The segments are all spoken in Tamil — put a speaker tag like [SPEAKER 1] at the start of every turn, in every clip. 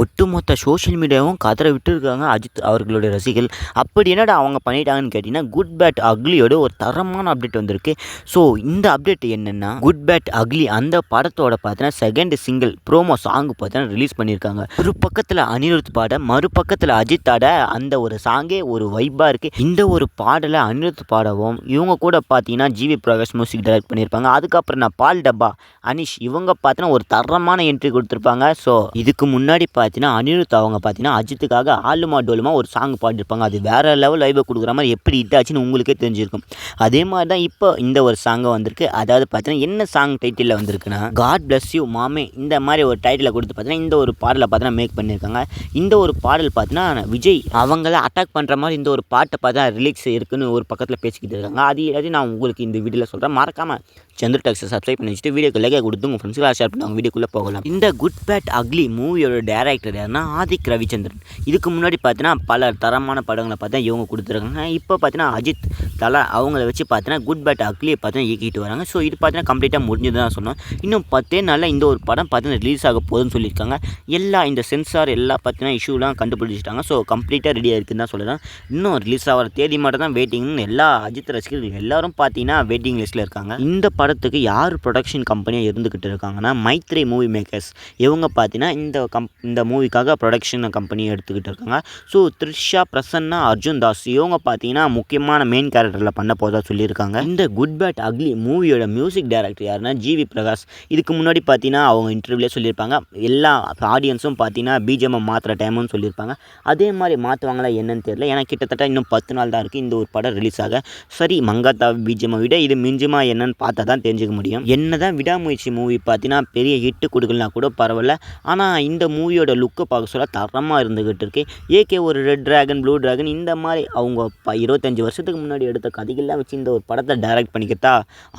[SPEAKER 1] ஒட்டுமொத்த சோஷியல் மீடியாவும் கதற விட்டுருக்காங்க அஜித் அவர்களுடைய ரசிகர்கள் அப்படி என்னடா அவங்க பண்ணிட்டாங்கன்னு கேட்டிங்கன்னா குட் பேட் அக்லியோட ஒரு தரமான அப்டேட் வந்திருக்கு. ஸோ இந்த அப்டேட் என்னென்னா குட் பேட் அக்லி அந்த படத்தோட பார்த்தீங்கன்னா செகண்ட் சிங்கிள் ப்ரோமோ சாங் பார்த்தீங்கன்னா ரிலீஸ் பண்ணியிருக்காங்க. ஒரு பக்கத்தில் அனிருத் பாட மறுபக்கத்தில் அஜித்தாட அந்த ஒரு சாங்கே ஒரு வைப்பாக இருக்குது இந்த ஒரு பாடலை அனிருத் பாடவும் இவங்க கூட பார்த்தீங்கன்னா ஜிவி பிரகாஷ் மியூசிக் டைரக்ட் பண்ணியிருப்பாங்க. அதுக்கப்புறம் நான் பால் டப்பா அனிஷ் இவங்க பார்த்தீங்கன்னா ஒரு தரமான என்ட்ரி கொடுத்துருப்பாங்க. ஸோ இதுக்கு முன்னாடி பா பார்த்தீங்கன்னா அனிருத் அவங்க பார்த்தீங்கன்னா அஜித்துக்காக ஆளுமா டோலுமா ஒரு சாங் பாடிருப்பாங்க. அது வேற லெவல் லைவை கொடுக்குற மாதிரி எப்படி ஹிட் ஆச்சுன்னு உங்களுக்கே தெரிஞ்சிருக்கும். அதே மாதிரி தான் இப்போ இந்த ஒரு சாங்கை வந்திருக்கு. அதாவது பார்த்தீங்கன்னா என்ன சாங் டைட்டிலில் வந்திருக்குன்னா காட் பிளஸ் யூ மாமே இந்த மாதிரி ஒரு டைட்டிலை கொடுத்து பார்த்தீங்கன்னா இந்த ஒரு பாடலை பார்த்தீங்கன்னா மேக் பண்ணியிருக்காங்க இந்த ஒரு பாடல் பார்த்தீங்கன்னா விஜய் அவங்கள அட்டாக் பண்ணுற மாதிரி இந்த ஒரு பாட்டை பார்த்தா ரிலீக்ஸ் இருக்குன்னு ஒரு பக்கத்தில் பேசிக்கிட்டு இருக்காங்க. அது எல்லாத்தையும் நான் உங்களுக்கு இந்த வீடியோவில் சொல்கிறேன் மறக்காமல் சந்திர டாக்ஸை சப்ஸ்கிரைப் பண்ணி வச்சுட்டு வீடியோக்கு லைக் கொடுத்து உங்கள் ஃப்ரெண்ட்ஸ்க்கு ஷேர் பண்ணி அவங்க வீடியோக்குள்ளே போகலாம். இந்த குட் பேட் அக்லி மூவியோட டேரக்டர் யாருன்னா ஆதிக் ரவிச்சந்திரன். இதுக்கு முன்னாடி பார்த்தீங்கன்னா பல தரமான படங்களை பார்த்தா இவங்க கொடுத்துருக்காங்க. இப்போ பார்த்தீங்கன்னா அஜித் தலா அவங்கள வச்சு பார்த்தீங்கன்னா குட் பேட் அக்லியை பார்த்தீங்கன்னா இயக்கிட்டு வராங்க. ஸோ இது பார்த்தீங்கன்னா கம்ப்ளீட்டாக முடிஞ்சது தான் சொன்னோம் இன்னும் பத்தே நாளில் இந்த ஒரு படம் பார்த்தீங்கன்னா ரிலீஸ் ஆக போகுதுன்னு சொல்லியிருக்காங்க. எல்லா இந்த சென்சார் எல்லா பார்த்தீங்கன்னா இஷ்யூலாம் கண்டுபிடிச்சிட்டாங்க. ஸோ கம்ப்ளீட்டாக ரெடியாக இருக்குதுன்னு தான் சொல்லலாம். இன்னும் ரிலீஸ் ஆகிற தேதி மட்டும் தான் வெயிட்டிங்னு எல்லா அஜித் ரசிகர்கள் எல்லாரும் பார்த்தீங்கன்னா வெயிட்டிங் லிஸ்ட்டில் இருக்காங்க. இந்த படத்துக்கு யார் ப்ரொடக்ஷன் கம்பெனியாக இருந்துக்கிட்டு இருக்காங்கன்னா மைத்ரி மூவி மேக்கர்ஸ் இவங்க பார்த்தீங்கன்னா இந்த கம் இந்த மூவிக்காக ப்ரொடக்ஷன் கம்பெனி எடுத்துக்கிட்டு இருக்காங்க. ஸோ த்ரிஷா பிரசன்னா அர்ஜுன் தாஸ் இவங்க பார்த்தீங்கன்னா முக்கியமான மெயின் கேரக்டரில் பண்ண போதாக சொல்லியிருக்காங்க. இந்த குட் பேட் அக்லி மூவியோட மியூசிக் டைரக்டர் யாருன்னா ஜிவி பிரகாஷ் இதுக்கு முன்னாடி பார்த்தீங்கன்னா அவங்க இன்டர்வியூலே சொல்லியிருப்பாங்க. எல்லா ஆடியன்ஸும் பார்த்தீங்கன்னா பிஜிஎம் மாற்றுற டைமும் சொல்லியிருப்பாங்க. அதே மாதிரி மாற்றுவாங்களா என்னன்னு தெரியல. ஏன்னா கிட்டத்தட்ட இன்னும் பத்து நாள் தான் இருக்குது இந்த ஒரு படம் ரிலீஸ் ஆக. சரி மங்காத்தா பிஜிஎம்மை விட இது மிஞ்சுமா என்னன்னு பார்த்தா தான் தெரிஞ்சுக்க முடியும். என்ன தான் விடாமுயற்சி மூவி பார்த்தீங்கன்னா பெரிய ஹிட்டு கொடுக்கலாம் கூட பரவாயில்ல. ஆனால் இந்த மூவியோட லுக்கை பார்க்க சொல்ல தரமாக இருந்துக்கிட்டு இருக்கு. ஏகே ஒரு ரெட் ட்ராகன் ப்ளூ டிராகன் இந்த மாதிரி அவங்க இருபத்தஞ்சி வருஷத்துக்கு முன்னாடி எடுத்த கதைகள்லாம் வச்சு இந்த ஒரு படத்தை டைரக்ட் பண்ணிக்கிட்டா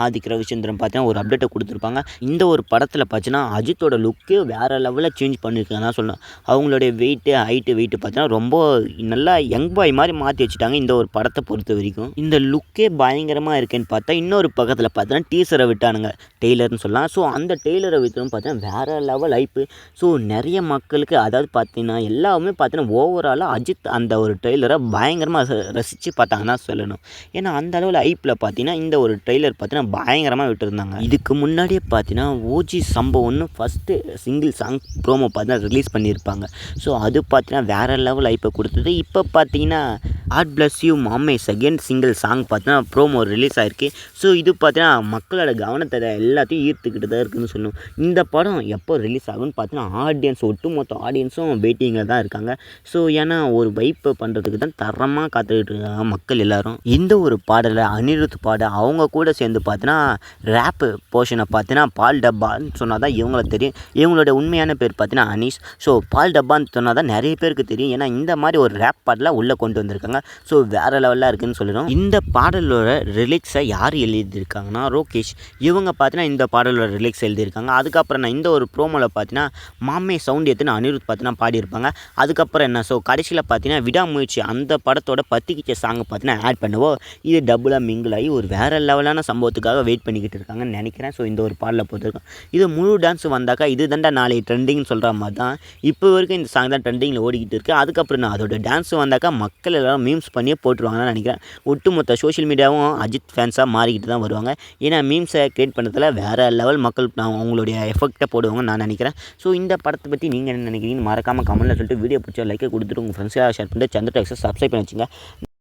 [SPEAKER 1] ஆதிக் ரவிச்சந்திரன் பார்த்தீங்கன்னா ஒரு அப்டேட்டை கொடுத்துருப்பாங்க. இந்த ஒரு படத்தில் பார்த்தீங்கன்னா அஜித்தோட லுக்கே வேறு லெவலில் சேஞ்ச் பண்ணியிருக்காங்க தான் சொல்லணும் அவங்களுடைய வெயிட்டு ஹைட்டு வெயிட்டு பார்த்தீங்கன்னா ரொம்ப நல்லா யங் பாய் மாதிரி மாற்றி வச்சுட்டாங்க இந்த ஒரு படத்தை பொறுத்த வரைக்கும். இந்த லுக்கே பயங்கரமாக இருக்கேன்னு பார்த்தா இன்னொரு பக்கத்தில் பார்த்தீங்கன்னா டீசரை விட்டானுங்க. டெய்லர்னு சொல்லலாம். ஸோ அந்த டெய்லரை விற்றவும் பார்த்தீங்கன்னா வேறு லெவல் ஹைப்பு ஸோ நிறைய மக்கள் மக்களுக்கு அதாவது பார்த்தீங்கன்னா எல்லாமே பார்த்தீங்கன்னா ஓவராலாக அஜித் அந்த ஒரு ட்ரெய்லரை பயங்கரமாக ரசித்து பார்த்தாங்கன்னா சொல்லணும். ஏன்னா அந்த அளவில் ஐப்பில் பார்த்தீங்கன்னா இந்த ஒரு ட்ரெய்லர் பார்த்தீங்கன்னா பயங்கரமாக விட்டுருந்தாங்க. இதுக்கு முன்னாடியே பார்த்தீங்கன்னா ஓஜி சம்பவம்னு ஃபஸ்ட்டு சிங்கிள் சாங் ப்ரோமோ பார்த்தீங்கன்னா ரிலீஸ் பண்ணியிருப்பாங்க. ஸோ அது பார்த்தீங்கன்னா வேறு லெவல் ஐப்பை கொடுத்தது. இப்போ பார்த்தீங்கன்னா ஆட் பிளஸ் யூ மாமே செகண்ட் சிங்கிள் சாங் பார்த்தீங்கன்னா ப்ரோமோ ரிலீஸ் ஆயிருக்கு. ஸோ இது பார்த்தீங்கன்னா மக்களோட கவனத்தை எல்லாத்தையும் ஈர்த்துக்கிட்டு தான் இருக்குதுன்னு சொல்லணும். இந்த படம் எப்போ ரிலீஸ் ஆகும்னு பார்த்தீங்கன்னா ஆடியன்ஸ் ஒட்டுமொத்த ஆடியன்ஸும் வெயிட்டிங்கில் தான் இருக்காங்க. ஸோ ஏன்னா ஒரு வைப்பை பண்ணுறதுக்கு தான் தரமாக காத்துக்கிட்டு இருக்காங்க மக்கள் எல்லாரும். இந்த ஒரு பாடலை அனிருத் பாட அவங்க கூட சேர்ந்து பார்த்தீங்கன்னா ரேப்பு போர்ஷனை பார்த்தீங்கன்னா பால் டப்பான்னு சொன்னால் தான் இவங்கள தெரியும். இவங்களோட உண்மையான பேர் பார்த்தீங்கன்னா அனீஷ். ஸோ பால் டப்பான்னு சொன்னால் தான் நிறைய பேருக்கு தெரியும். ஏன்னா இந்த மாதிரி ஒரு ரேப் பாடலாக உள்ளே கொண்டு வந்திருக்காங்க. ஸோ வேறு லெவலில் இருக்குதுன்னு சொல்லிடும். இந்த பாடலோட ரிலிக்ஸை யார் எழுதியிருக்காங்கன்னா ரோகேஷ். இவங்க பார்த்தீங்கன்னா இந்த பாடலோட ரிலிக்ஸ் எழுதியிருக்காங்க. அதுக்கப்புறம் நான் இந்த ஒரு ப்ரோமோவில் பார்த்தீங்கன்னா மாமே சவுண்ட் எடுத்துன்னு அனிருத் பார்த்தீங்கன்னா பாடியிருப்பாங்க. அதுக்கப்புறம் என்ன? ஸோ கடைசியில் பார்த்தீங்கன்னா விடாமுயற்சி அந்த படத்தோட பத்திக்கிச்ச சாங் பார்த்தீங்கன்னா ஆட் பண்ணுவோம் இது டபுளாக மிங்கிள் ஆகி ஒரு வேறு லெவலான சம்பவத்துக்காக வெயிட் பண்ணிக்கிட்டு இருக்காங்கன்னு நினைக்கிறேன். ஸோ இந்த ஒரு பாடலை பொறுத்திருக்கோம். இது முழு டான்ஸ் வந்தாக்கா இது தாண்டா நாளைக்கு ட்ரெண்டிங்னு சொல்கிற மாதிரி தான். இப்போ வரைக்கும் இந்த சாங் தான் ட்ரெண்டிங்கில் ஓடிக்கிட்டு இருக்குது அதுக்கப்புறம் நான் அதோட டான்ஸ் வந்தாக்கா மக்கள் எல்லாரும் மீம்ஸ் பண்ணியே போட்டுருவாங்கன்னு நினைக்கிறேன். ஒட்டுமொத்த சோஷியல் மீடியாவும் அஜித் ஃபேன்ஸாக மாறிக்கிட்டு தான் வருவாங்க. ஏன்னா மீம்ஸை க்ரியேட் பண்ணுறதுல வேறு லெவல் மக்கள் நான் அவங்களுடைய எஃபெக்டை போடுவாங்கன்னு நான் நினைக்கிறேன். ஸோ இந்த படத்தை பற்றி நீங்கள் என்ன நினைக்கிறீங்கன்னு மறக்காமல் கமெண்ட்டில் சொல்லிட்டு வீடியோ பிடிச்ச லைக்கை கொடுத்துட்டு உங்கள் ஃப்ரெண்ட்ஸாக ஷேர் பண்ணிட்டு சந்திர டாக்ஸை சப்ஸ்கிரைப் பண்ணி வச்சுங்க.